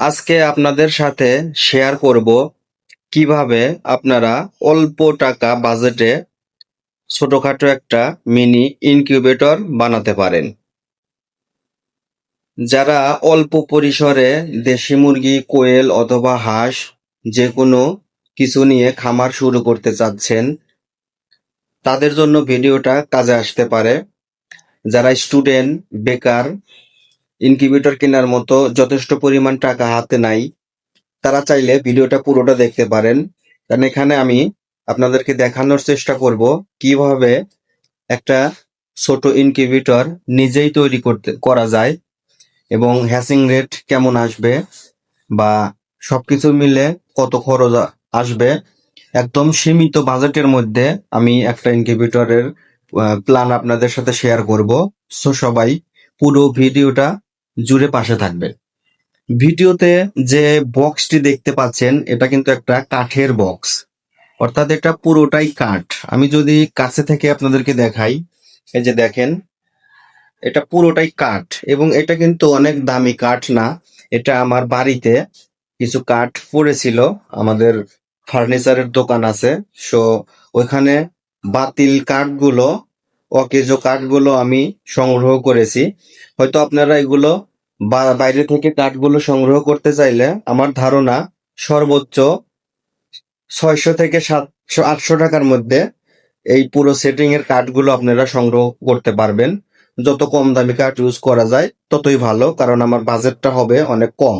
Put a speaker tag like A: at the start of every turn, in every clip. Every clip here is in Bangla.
A: আজকে আপনাদের সাথে শেয়ার করব কীভাবে আপনারা অল্প টাকা বাজেটে ছোটখাটো একটা মিনি ইনকিউবেটর বানাতে পারেন। যারা অল্প পরিসরে দেশি মুরগি, কোয়েল অথবা হাঁস যে কোনো কিছু নিয়ে খামার শুরু করতে চাচ্ছেন, তাদের জন্য ভিডিওটা কাজে আসতে পারে। যারা স্টুডেন্ট বেকার ইনকিউবেটর কেনার মতো যথেষ্ট পরিমাণ টাকা হাতে নাই। তারা চাইলে ভিডিওটা পুরোটা দেখতে পারেন। কারণ এখানে আমি আপনাদেরকে দেখানোর চেষ্টা করব কীভাবে একটা ছোট ইনকিউবেটর নিজেই তৈরি করতে, করা যায় এবং হ্যাসিং রেট কেমন আসবে বা সবকিছু মিলে কত খরচ আসবে। একদম সীমিত বাজেটের মধ্যে আমি একটা ইনকিউবেটরের প্ল্যান আপনাদের সাথে শেয়ার করব। সো সবাই পুরো ভিডিওটা জুড়ে পাশে থাকবে। ভিডিওতে যে বক্সটি দেখতে পাচ্ছেন, এটা কিন্তু একটা কাঠের বক্স অর্থাৎ এটা পুরোটাই কাঠ। আমি যদি কাছে থেকে আপনাদেরকে দেখাই, এই যে দেখেন, এটা পুরোটাই কাঠ এবং এটা কিন্তু অনেক দামি কাঠ না। এটা আমার বাড়িতে কিছু কাঠ পড়েছিল, আমাদের ফার্নিচারের দোকান আছে। সো ওইখানে বাতিল কাঠগুলো অকেজো কাঠগুলো আমি সংগ্রহ করেছি। হয়তো আপনারা এগুলো বাইরে থেকে কাঠগুলো সংগ্রহ করতে চাইলে আমার ধারণা সর্বোচ্চ ছয়শো থেকে সাতশো, আটশো টাকার মধ্যে এই পুরো সেটিং এর কাঠগুলো আপনারা সংগ্রহ করতে পারবেন। যত কম দামি কাঠ ইউজ করা যায়, ততই ভালো, কারণ আমার বাজেটটা হবে অনেক কম।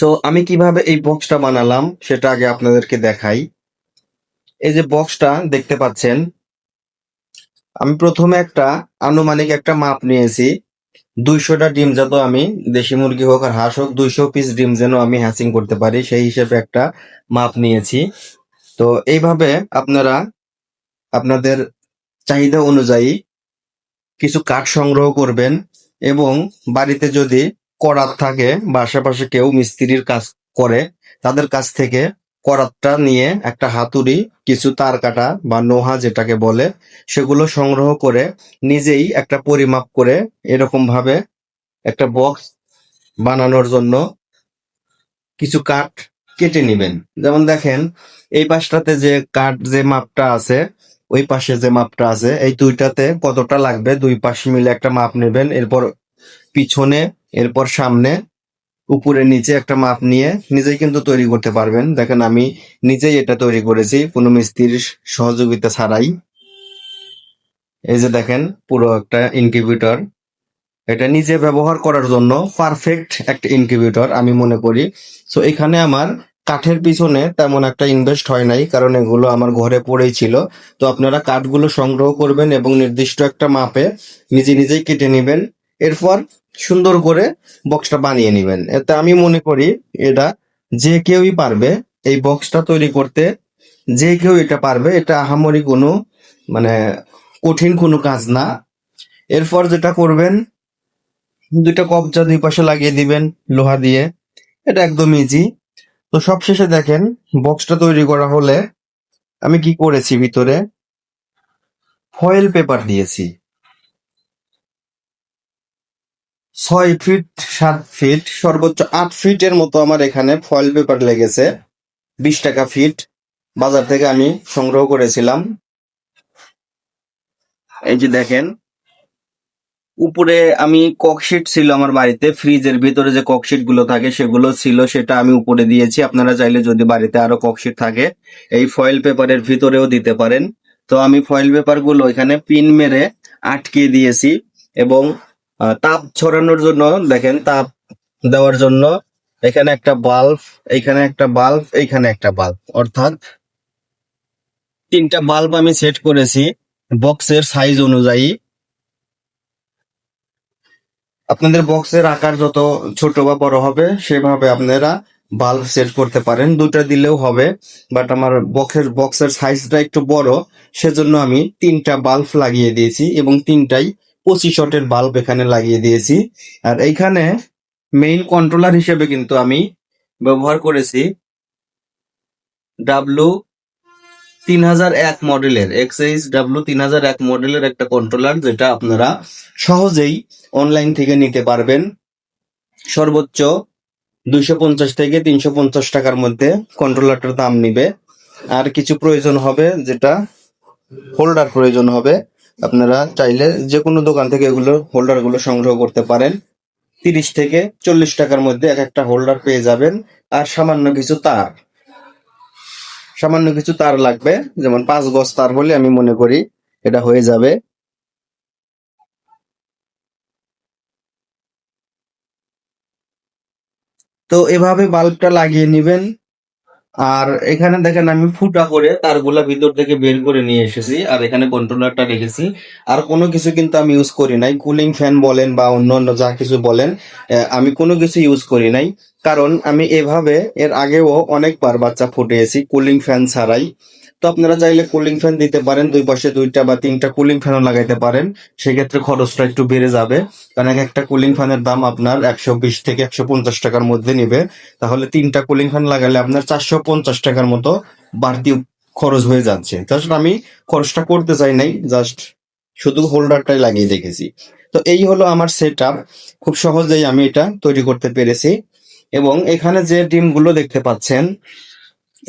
A: তো আমি কীভাবে এই বক্সটা বানালাম, সেটা আগে আপনাদেরকে দেখাই। এই যে বক্সটা দেখতে পাচ্ছেন আমি প্রথমে একটা আনুমানিক একটা মাপ নিয়েছি। দুইশোটা ডিম যত আমি, দেশি মুরগি হোক আর হাঁস হোক, দুইশো পিস ডিম যেন আমি হ্যাচিং করতে পারি, সেই হিসেবে একটা মাপ নিয়েছি। তো এইভাবে আপনারা আপনাদের চাহিদা অনুযায়ী কিছু কাঠ সংগ্রহ করবেন এবং বাড়িতে যদি করাত থাকে বা আশেপাশে কেউ মিস্ত্রির কাজ করে, তাদের কাছ থেকে করাতটা নিয়ে একটা হাতুড়ি, কিছু তার কাটা বা নোহা যেটাকে বলে, সেগুলো সংগ্রহ করে নিজেই একটা পরিমাপ করে এরকম ভাবে একটা বক্স বানানোর জন্য কিছু কাঠ কেটে নেবেন। যেমন দেখেন, এই পাশটাতে যে কাঠ যে মাপটা আছে, ওই পাশে যে মাপটা আছে, এই দুইটাতে কতটা লাগবে? দুই পাশ মিলে একটা মাপ নেবেন, এরপর পিছনে, এরপর সামনে উপরে নিচে একটা মাপ নিয়ে নিজেই কিন্তু তৈরি করতে পারবেন। দেখেন আমি নিজেই এটা তৈরি করেছি, কোনো মিস্ত্রির সহযোগিতা ছাড়াই। এই যে দেখেন, পুরো একটা ইনকিউবেটর এটা নিজে ব্যবহার করার জন্য পারফেক্ট একটা ইনকিউবেটর আমি মনে করি। সো এখানে আমার কাঠের পিছনে তেমন একটা ইনভেস্ট হয় নাই, কারণ এগুলো আমার ঘরে পড়েই ছিল। তো আপনারা কাঠগুলো সংগ্রহ করবেন এবং নির্দিষ্ট একটা মাপে নিজে নিজেই কেটে নেবেন। এরপর সুন্দর করে বক্সটা বানিয়ে নেবেন। এতে আমি মনে করি এটা যে কেউই পারবে এই বক্সটা তৈরি করতে, যে কেউ এটা পারবে, এটা আহামরি কোনো মানে কঠিন কোনো কাজ না। এরপর যেটা করবেন, দুইটা কবজা দুই পাশে লাগিয়ে দিবেন লোহা দিয়ে। এটা একদম ইজি তো সবশেষে দেখেন বক্সটা তৈরি করা হলে আমি কি করেছি ভিতরে? ফয়েল পেপার দিয়েছি। ছয় ফিট সাত ফিট সর্বোচ্চ আট ফিটের মতো আমার এখানে ফয়েল পেপার লেগেছে। বিশ টাকা ফিট বাজার থেকে আমি সংগ্রহ করেছিলাম। এই যে দেখেন, উপরে আমি ককশিট ছিল আমার বাড়িতে ফ্রিজের ভিতরে যে ককশিটগুলো থাকে সেগুলো ছিল, সেটা আমি উপরে দিয়েছি। আপনারা চাইলে যদি বাড়িতে আরও ককশিট থাকে, এই ফয়েল পেপারের ভিতরেও দিতে পারেন। তো আমি ফয়েল পেপারগুলো এখানে পিন মেরে আটকে দিয়েছি এবং তাপ ছড়ানোর জন্য, দেখেন, তাপ দেওয়ার জন্য এখানে একটা বাল্ব এখানে একটা বাল্ব এইখানে একটা বাল্ব অর্থাৎ তিনটা বাল্ব আমি সেট করেছি বক্সের সাইজ অনুযায়ী। আপনাদের বক্সের আকার যত ছোট বা বড় হবে, সেভাবে আপনারা বাল্ব সেট করতে পারেন। দুটা দিলেও হবে বাট আমার বক্সের বক্সের সাইজটা একটু বড়, সেজন্য আমি তিনটা বাল্ব লাগিয়ে দিয়েছি এবং তিনটাই পঁচিশ শটের বাল্ব এখানে লাগিয়ে দিয়েছি। আর এইখানে মেইন কন্ট্রোলার হিসেবে কিন্তু আমি ব্যবহার করেছি ডাব্লু তিন হাজার এক মডেলের এক্সএইচ ডাব্লু তিন হাজার এক মডেলের একটা কন্ট্রোলার যেটা আপনারা সহজেই অনলাইন থেকে নিতে পারবেন। সর্বোচ্চ দুইশো পঞ্চাশ থেকে তিনশো পঞ্চাশ টাকার মধ্যে কন্ট্রোলারটার দাম নিবে। আর কিছু প্রয়োজন হবে যেটা হোল্ডার প্রয়োজন হবে। আপনারা চাইলে যে কোনো দোকান থেকে এগুলো হোল্ডারগুলো সংগ্রহ করতে পারেন। তিরিশ থেকে চল্লিশ টাকার মধ্যে এক একটা হোল্ডার পেয়ে যাবেন, আর সামান্য কিছু তার। সামান্য কিছু তার লাগবে, যেমন পাঁচ গজ তার হলে আমি মনে করি এটা হয়ে যাবে। তো এভাবে বাল্বটা লাগিয়ে নেবেন। আর এখানে দেখেন আমি ফুটা করে তারগুলা ভিতর থেকে বের করে নিয়ে এসেছি, আর এখানে কন্ট্রোলারটা রেখেছি। আর কোনো কিছু কিন্তু আমি ইউজ করি নাই। কুলিং ফ্যান বলেন বা অন্য অন্য যা কিছু বলেন আমি কোনো কিছু ইউজ করি নাই। কারণ আমি এভাবে, এর আগেও অনেকবার বাচ্চা ফুটিয়েছি কুলিং ফ্যান ছাড়াই। তো আপনারা চাইলে কুলিং ফ্যান দিতে পারেন, দুই পাশে দুইটা বা তিনটা কুলিং ফ্যানও লাগাইতে পারেন। সেক্ষেত্রে খরচটা একটু বেড়ে যাবে। কারণ এক একটা কুলিং ফ্যানের দাম আপনার একশো বিশ থেকে একশো পঞ্চাশ টাকার মধ্যে নিবে। তাহলে তিনটা কুলিং ফ্যান লাগালে আপনার চারশো পঞ্চাশ টাকার মতো বাড়তি খরচ হয়ে যাচ্ছে। জাস্ট আমি খরচটা করতে চাই নাই জাস্ট শুধু হোল্ডারটাই লাগিয়ে দেখেছি। তো এই হলো আমার সেট খুব সহজেই আমি এটা তৈরি করতে পেরেছি। এবং এখানে যে ডিমগুলো দেখতে পাচ্ছেন,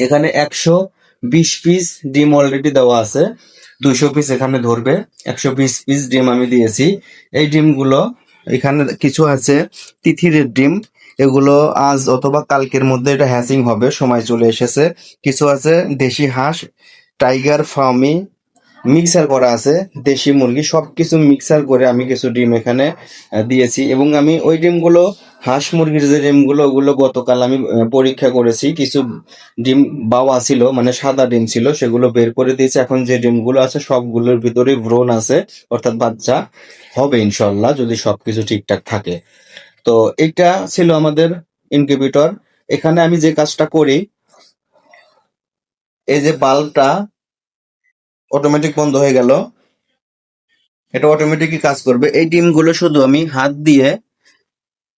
A: এখানে একশো বিশ পিস ডিম অলরেডি দেওয়া আছে। দুশো পিস এখানে ধরবে। একশো বিশ পিস ডিম আমি দিয়েছি। এই ডিমগুলো এখানে কিছু আছে তিথির ডিম। এগুলো আজ অথবা কালকের মধ্যে এটা হ্যাসিং হবে, সময় চলে এসেছে। কিছু আছে দেশি হাঁস টাইগার ফার্মি মিক্সার করা আছে, দেশি মুরগি সব কিছু মিক্সার করে আমি কিছু ডিম এখানে দিয়েছি। এবং আমি ওই ডিমগুলো, হাঁস মুরগির যে ডিমগুলো, ওগুলো গতকাল আমি পরীক্ষা করেছি। কিছু ডিম বাওয়া ছিল মানে সাদা ডিম ছিল, সেগুলো বের করে দিয়েছি। এখন যে ডিমগুলো আছে, সবগুলোর ভিতরে ভ্রণ আছে, অর্থাৎ বাচ্চা হবে ইনশাল্লাহ যদি সবকিছু ঠিকঠাক থাকে। তো এটা ছিল আমাদের ইনকিউবেটর এখানে আমি যে কাজটা করি, এই যে বাল্বটা অটোমেটিক বন্ধ হয়ে গেল। এটা অটোমেটিকই কাজ করবে। এই ডিমগুলো শুধু আমি হাত দিয়ে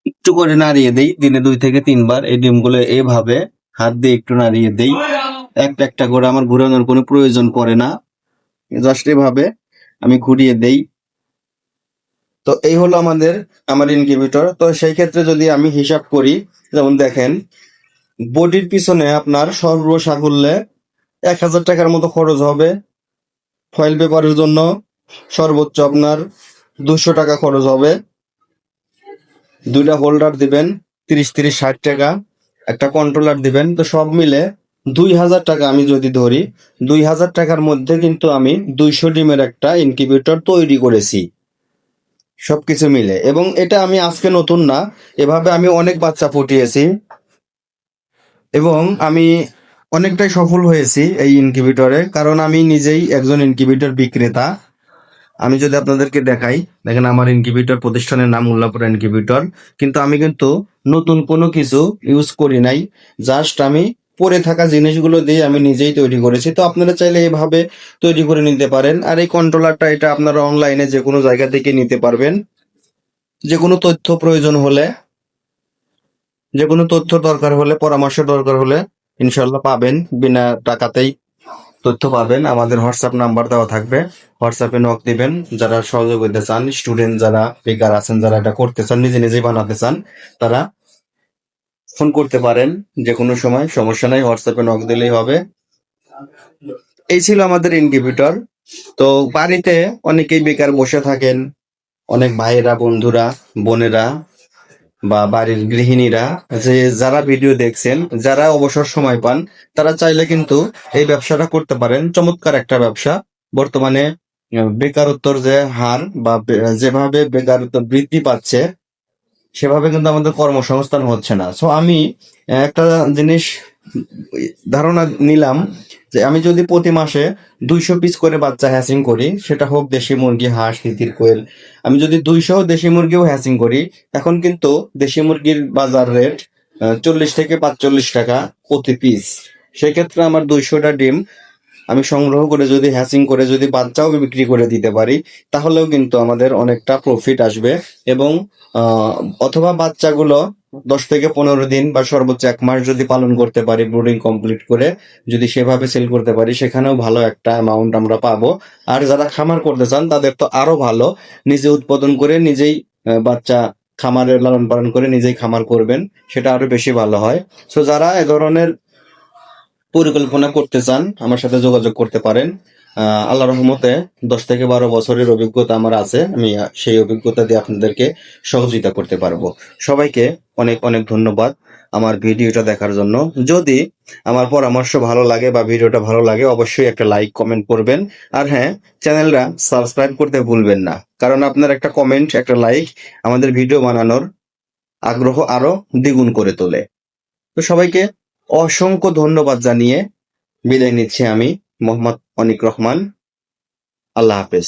A: একটু করে নাড়িয়ে দেই, দিনে দুই থেকে তিনবার। এই ডিমগুলো এভাবে হাত দিয়ে একটু নাড়িয়ে দেই। একটা একটা করে আমার ঘুরানোর কোনো প্রয়োজন পড়ে না। জাস্ট এভাবে আমি ঘুরিয়ে দেই। তো এই হলো আমাদের, আমার ইনকিউবেটর তো সেই ক্ষেত্রে যদি আমি হিসাব করি, যেমন দেখেন, বডির পিছনে আপনার সর্বসাফল্যে এক হাজার টাকার মতো খরচ হবে। ফয়েল পেপারের জন্য সর্বোচ্চ আপনার দুশো টাকা খরচ হবে। দুইটা হোল্ডার দিবেন, তিরিশ তিরিশ, ষাট টাকা। একটা কন্ট্রোলার দিবেন, তো সব মিলে দুই হাজার টাকা আমি যদি ধরি, দুই হাজার টাকার মধ্যে কিন্তু আমি দুইশো ডিমের একটা ইনকিউবেটর তৈরি করেছি। সবকিছু মিলে। এবং এটা আমি আজকে নতুন না, এভাবে আমি অনেক বাচ্চা ফুটিয়েছি। এবং আমি অনেকটাই সফল হয়েছি এই ইনকিউবেটরে কারণ আমি নিজেই একজন ইনকিউবেটর বিক্রেতা। আমি যদি আপনাদেরকে দেখাই, দেখেন আমার ইনকিউবেটর প্রতিষ্ঠানের নাম উল্লাপুর ইনকিউবেটর কিন্তু আমি কিন্তু নতুন কোনো কিছু ইউজ করি নাই জাস্ট আমি পরে থাকা জিনিসগুলো দিয়ে আমি নিজেই তৈরি করেছি। তো আপনারা চাইলে এইভাবে তৈরি করে নিতে পারেন, আর এই কন্ট্রোলারটা এটা আপনারা অনলাইনে যে কোনো জায়গা থেকে নিতে পারবেন। যে কোনো তথ্য প্রয়োজন হলে যে কোনো তথ্য দরকার হলে, পরামর্শ দরকার হলে ইনশাল্লাহ পাবেন, বিনা টাকাতেই তথ্য পাবেন। আমাদের হোয়াটসঅ্যাপ নাম্বার দেওয়া থাকবে। হোয়াটসঅ্যাপে নক দিবেন, যারা সহযোগিতা চান, স্টুডেন্ট যারা বেকার আছেন, যারা এটা করতে চান, নিজে নিজেই বানাতে চান, তারা ফোন করতে পারেন যে কোনো সময়, সমস্যা নাই, হোয়াটসঅ্যাপে নক দিলেই হবে। এই ছিল আমাদের ইনকিউবেটর। তো বাড়িতে অনেকেই বেকার বসে থাকেন, অনেক ভাইয়েরা, বন্ধুরা, বোনেরা বা বাড়ির গৃহিণীরা যে যারা ভিডিও দেখছেন, যারা অবসর সময় পান, তারা চাইলে কিন্তু এই ব্যবসাটা করতে পারেন। চমৎকার একটা ব্যবসা। বর্তমানে বেকারত্বর যে হার বা যেভাবে বেকারত্ব বৃদ্ধি পাচ্ছে, সেভাবে কিন্তু আমাদের কর্মসংস্থান হচ্ছে না। সো আমি একটা জিনিস ধারণা নিলাম যে আমি যদি প্রতি মাসে দুইশো পিস করে বাচ্চা হ্যাসিং করি, সেটা হোক দেশি মুরগি, হাঁস, তিতির, কোয়েল, আমি যদি দুইশো দেশি মুরগিও হ্যাসিং করি, এখন কিন্তু দেশি মুরগির বাজার রেট চল্লিশ থেকে পাঁচচল্লিশ টাকা প্রতি পিস সেক্ষেত্রে আমার দুইশোটা ডিম আমি সংগ্রহ করে যদি হ্যাসিং করে যদি বাচ্চাও বিক্রি করে দিতে পারি, তাহলেও কিন্তু আমাদের অনেকটা প্রফিট আসবে। এবং অথবা বাচ্চাগুলো দশ থেকে পনেরো দিন বা সর্বোচ্চ এক মাস যদি পালন করতে পারি ব্রুডিং কমপ্লিট করে যদি সেভাবে সেল করতে পারি, সেখানেও ভালো একটা অ্যামাউন্ট আমরা পাবো। আর যারা খামার করতে চান, তাদের তো আরও ভালো। নিজে উৎপাদন করে নিজেই বাচ্চা খামারের লালন পালন করে নিজেই খামার করবেন, সেটা আরও বেশি ভালো হয়। সো যারা এ ধরনের পরিকল্পনা করতে চান, আমার সাথে যোগাযোগ করতে পারেন। আল্লাহ রহমতে দশ থেকে বারো বছরের অভিজ্ঞতা আমার আছে, আমি সেই অভিজ্ঞতা দিয়ে আপনাদেরকে সহযোগিতা করতে পারব। সবাইকে অনেক অনেক ধন্যবাদ আমার ভিডিওটা দেখার জন্য। যদি আমার পরামর্শ ভালো লাগে বা ভিডিওটা ভালো লাগে, অবশ্যই একটা লাইক, কমেন্ট করবেন। আর হ্যাঁ চ্যানেলটা সাবস্ক্রাইব করতে ভুলবেন না, কারণ আপনার একটা কমেন্ট, একটা লাইক আমাদের ভিডিও বানানোর আগ্রহ আরও দ্বিগুণ করে তোলে। তো সবাইকে অসংখ্য ধন্যবাদ জানিয়ে বিদায় নিচ্ছি আমি মোহাম্মদ অনিক রহমান। আল্লাহ হাফেজ।